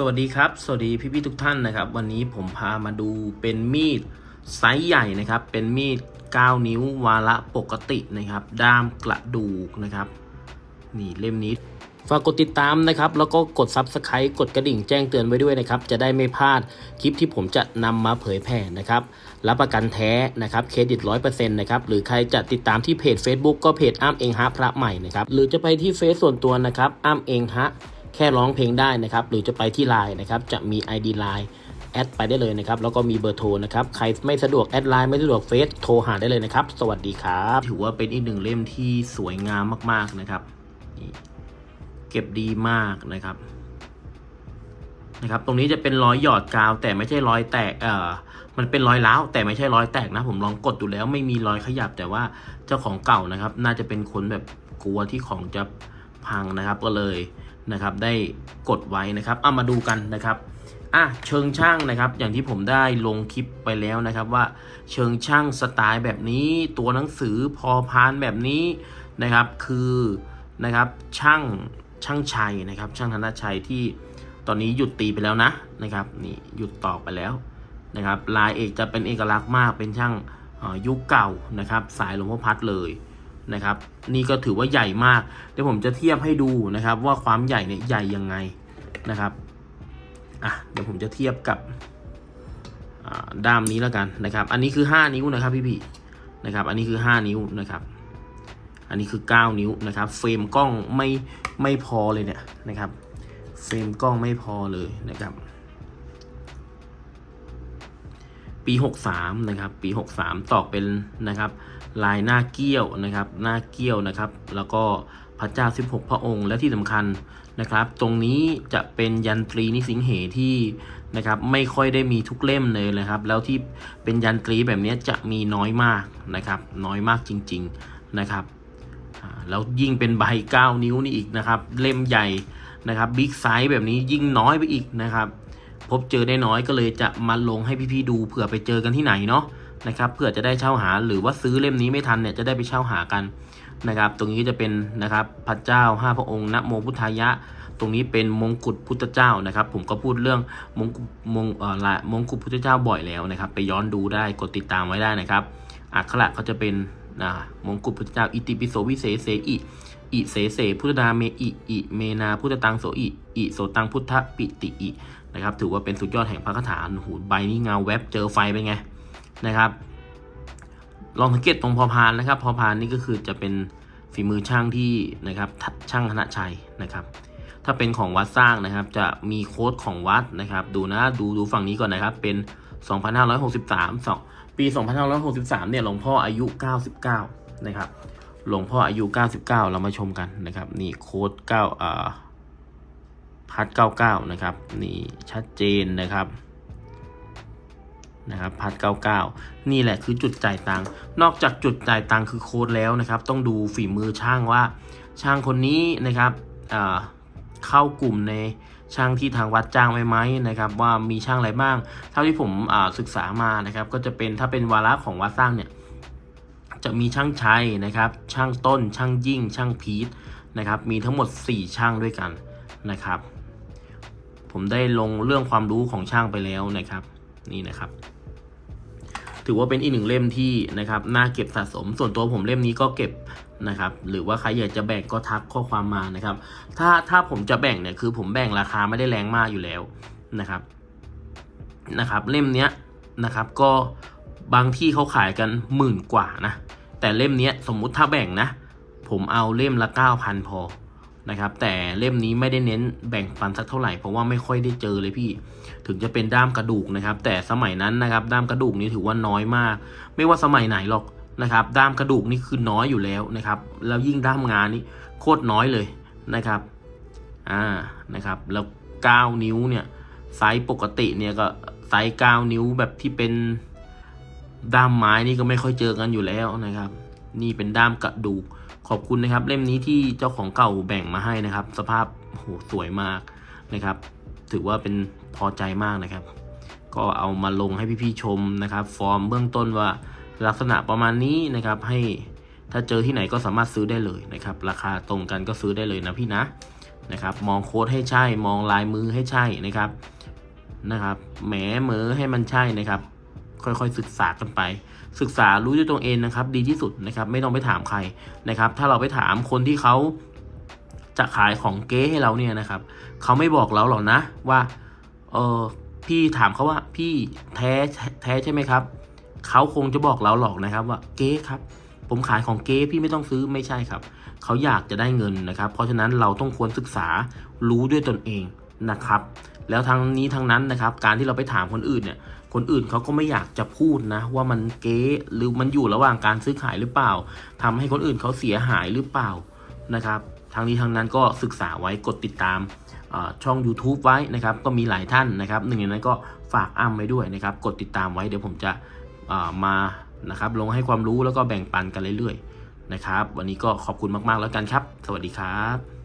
สวัสดีครับ สวัสดีพี่ๆทุกท่านนะครับ วันนี้ผมพามาดูเป็นมีดไซส์ใหญ่นะครับ เป็นมีด 9 นิ้ววาระปกตินะครับ ด้ามกระดูกนะครับ นี่เล่มนี้ ฝากกดติดตามนะครับ แล้วก็กด Subscribe กดกระดิ่งแจ้งเตือนไว้ด้วยนะครับ จะได้ไม่พลาดคลิปที่ผมจะนำมาเผยแผ่นะครับ รับประกันแท้นะครับ เครดิต100%นะครับ หรือใครจะติดตามที่เพจ Facebook ก็เพจอ้ามเองฮะพระใหม่นะครับ หรือจะไปที่เฟซส่วนตัวนะครับ อ้ามเองฮะ ค่ร้องเพลงได้นะครับ หรือจะไปที่ไลน์นะครับ จะมี ID Line แอดไปได้เลยนะครับ แล้วก็มีเบอร์โทรนะครับ ใครไม่สะดวกแอดไลน์ไม่สะดวกเฟซโทรหาได้เลยนะครับ สวัสดีครับ ถือว่าเป็นอีกหนึ่งเล่มที่สวยงามมากๆนะครับ เก็บดีมากนะครับ นะครับ ตรงนี้จะเป็นรอยหยอดกาว แต่ไม่ใช่รอยแตก เอ่อ มันเป็นรอยร้าวแต่ไม่ใช่รอยแตกนะ ผมลองกดดูแล้วไม่มีรอยขยับ แต่ว่าเจ้าของเก่านะครับ น่าจะเป็นคนแบบกลัวที่ของจะ พังนะครับก็เลยนะครับได้กดไว้นะครับเอามาดูกันนะครับอะเชิงช่างนะครับ อย่างที่ผมได้ลงคลิปไปแล้วนะครับว่าเชิงช่างสไตล์แบบนี้ ตัวหนังสือพอพานแบบนี้นะครับ คือนะครับช่างช่างชัยนะครับ ช่างธนชัยที่ตอนนี้หยุดตีไปแล้วนะนะครับนี่หยุดต่อไปแล้วนะครับลายเอกจะเป็นเอกลักษณ์มากเป็นช่างยุคเก่านะครับ สายหลวงพ่อพัดเลย นะครับ นี่ก็ถือว่าใหญ่มาก เดี๋ยวผมจะเทียบให้ดูนะครับ ว่าความใหญ่เนี่ยใหญ่ยังไงนะครับอะเดี๋ยวผมจะเทียบกับด้ามนี้แล้วกันนะครับ อันนี้คือ 5 นิ้วนะครับพี่พี่ๆนะครับ อันนี้คือ 5 นิ้วนะครับ อันนี้คือ 9 นิ้วนะครับ เฟรมกล้องไม่ไม่พอเลยเนี่ยนะครับ เฟรมกล้องไม่พอเลยนะครับ ปี 63 นะครับ ปี 63 ตอกเป็นนะครับ ลายหน้าเกี้ยวนะครับ หน้าเกี้ยวนะครับ แล้วก็พระเจ้า 16 พระองค์และที่สำคัญนะครับ ตรงนี้จะเป็นยันตรีนิสิงเหที่นะครับไม่ค่อยได้มีทุกเล่มเลยนะครับ แล้วที่เป็นยันตรีแบบนี้จะมีน้อยมากนะครับ น้อยมากจริง ๆนะครับแล้วยิ่งเป็นใบ 9 นิ้วนี่อีกนะครับ เล่มใหญ่นะครับบิ๊กไซส์แบบนี้ยิ่งน้อยไปอีกนะครับ พบเจอได้น้อยก็เลยจะมาลงให้พี่ๆดูเผื่อไปเจอกันที่ไหนเนาะนะครับเผื่อจะได้เช่าหาหรือว่าซื้อเล่มนี้ไม่ทันเนี่ยจะได้ไปเช่าหากันนะครับ ตรงนี้จะเป็นนะครับพระเจ้าห้าพระองค์นะโมพุทธายะ ตรงนี้เป็นมงกุฎพุทธเจ้านะครับ ผมก็พูดเรื่องมงกุฎมงเอ่อละมงกุฎพุทธเจ้าบ่อยแล้วนะครับ ไปย้อนดูได้กดติดตามไว้ได้นะครับอักขระเขาจะเป็นนะมงกุฎพุทธเจ้าอิติปิโสวิเศษเสอิอิเสเสพุทธดาเมอิอิเมนาพุทธตังโสอิอิโสตังพุทธปิติอิ นะครับถือว่าเป็นสุดยอดแห่งพระคาถาหูใบนี้เงาแวบเจอไฟเป็นไงนะครับลองสังเกตตรงพอพานนะครับ พอพานนี่ก็คือจะเป็นฝีมือช่างที่นะครับช่างธนชัยนะครับ ถ้าเป็นของวัดสร้างนะครับ จะมีโค้ดของวัดนะครับ ดูนะดูดูฝั่งนี้ก่อนนะครับ เป็น 2563สองปี 2563 เนี่ยหลวงพ่ออายุ 99 นะครับหลวงพ่ออายุ 99 เรามาชมกันนะครับ นี่โค้ด9อ่า พัด99นะครับนี่ชัดเจนนะครับนะครับพัด99 นี่แหละคือจุดจ่ายตังค์นอกจากจุดจ่ายตังค์คือโค้ดแล้วนะครับ ต้องดูฝีมือช่างว่า ช่างคนนี้นะครับเข้ากลุ่มในช่างที่ทางวัดจ้างไว้ไหมนะครับว่ามีช่างอะไรบ้าง เท่าที่ผมศึกษามานะครับ ก็จะเป็นถ้าเป็นวาระของวัดสร้างเนี่ยจะมีช่างชัยนะครับ ช่างต้นช่างยิ่ง ช่างพีทนะครับ มีทั้งหมด 4 ช่างด้วยกันนะครับ ผมได้ลงเรื่องความรู้ของช่างไปแล้วนะครับ นี่นะครับ ถือว่าเป็นอีกหนึ่งเล่มที่นะครับน่าเก็บสะสม ส่วนตัวผมเล่มนี้ก็เก็บนะครับ หรือว่าใครอยากจะแบ่งก็ทักข้อความมานะครับ ถ้าถ้าผมจะแบ่งเนี่ยคือผมแบ่งราคาไม่ได้แรงมากอยู่แล้วนะครับนะครับ เล่มเนี้ยนะครับ ก็บางที่เขาขายกันหมื่นกว่านะแต่เล่มเนี้ยสมมุติถ้าแบ่งนะ ผมเอาเล่มละ 9,000 พอ นะครับแต่เล่มนี้ไม่ได้เน้นแบ่งปันสักเท่าไหร่เพราะว่าไม่ค่อยได้เจอเลยพี่ ถึงจะเป็นด้ามกระดูกนะครับ แต่สมัยนั้นนะครับด้ามกระดูกนี้ถือว่าน้อยมาก ไม่ว่าสมัยไหนหรอกนะครับ ด้ามกระดูกนี่คือน้อยอยู่แล้วนะครับ แล้วยิ่งด้ามงานนี่โคตรน้อยเลยนะครับอ่านะครับแล้ว 9 นิ้วเนี่ยไซส์ปกติเนี่ยก็ไซส์9นิ้วแบบที่เป็นด้ามไม้นี่ก็ไม่ค่อยเจอกันอยู่แล้วนะครับ นี่เป็นด้ามกระดูก ขอบคุณนะครับ เล่มนี้ที่เจ้าของเก่าแบ่งมาให้นะครับ สภาพโหสวยมากนะครับ ถือว่าเป็นพอใจมากนะครับ ก็เอามาลงให้พี่ๆชมนะครับ ฟอร์มเบื้องต้นว่าลักษณะประมาณนี้นะครับ ให้ถ้าเจอที่ไหนก็สามารถซื้อได้เลยนะครับ ราคาตรงกันก็ซื้อได้เลยนะพี่นะนะครับ มองโค้ดให้ใช่ มองลายมือให้ใช่นะครับนะครับแหมเหมอให้มันใช่นะครับ ค่อยๆ ศึกษากันไป ศึกษารู้ด้วยตัวเองนะครับ ดีที่สุดนะครับ ไม่ต้องไปถามใครนะครับ ถ้าเราไปถามคนที่เขาจะขายของเก๊ให้เราเนี่ยนะครับเขาไม่บอกเราหรอกนะว่าเออพี่ถามเขาว่าพี่แท้แท้ใช่ไหมครับเขาคงจะบอกเราหรอกนะครับว่าเก๊ครับ ผมขายของเก๊พี่ไม่ต้องซื้อไม่ใช่ครับเขาอยากจะได้เงินนะครับ เพราะฉะนั้นเราต้องควรศึกษารู้ด้วยตนเองนะครับ แล้วทางนี้ทางนั้นนะครับ การที่เราไปถามคนอื่นเนี่ย คนอื่นเขาก็ไม่อยากจะพูดนะ ว่ามันเก๊หรือมันอยู่ระหว่างการซื้อขายหรือเปล่าทำให้คนอื่นเขาเสียหายหรือเปล่านะครับทางนี้ทางนั้นก็ศึกษาไว้กดติดตามช่อง YouTube ไว้นะครับ ก็มีหลายท่านนะครับ หนึ่งในนั้นก็ฝากอ้ำไว้ด้วยนะครับ กดติดตามไว้เดี๋ยวผมจะมานะครับลงให้ความรู้แล้วก็แบ่งปันกันเรื่อยๆนะครับ วันนี้ก็ขอบคุณมากๆแล้วกันครับ สวัสดีครับ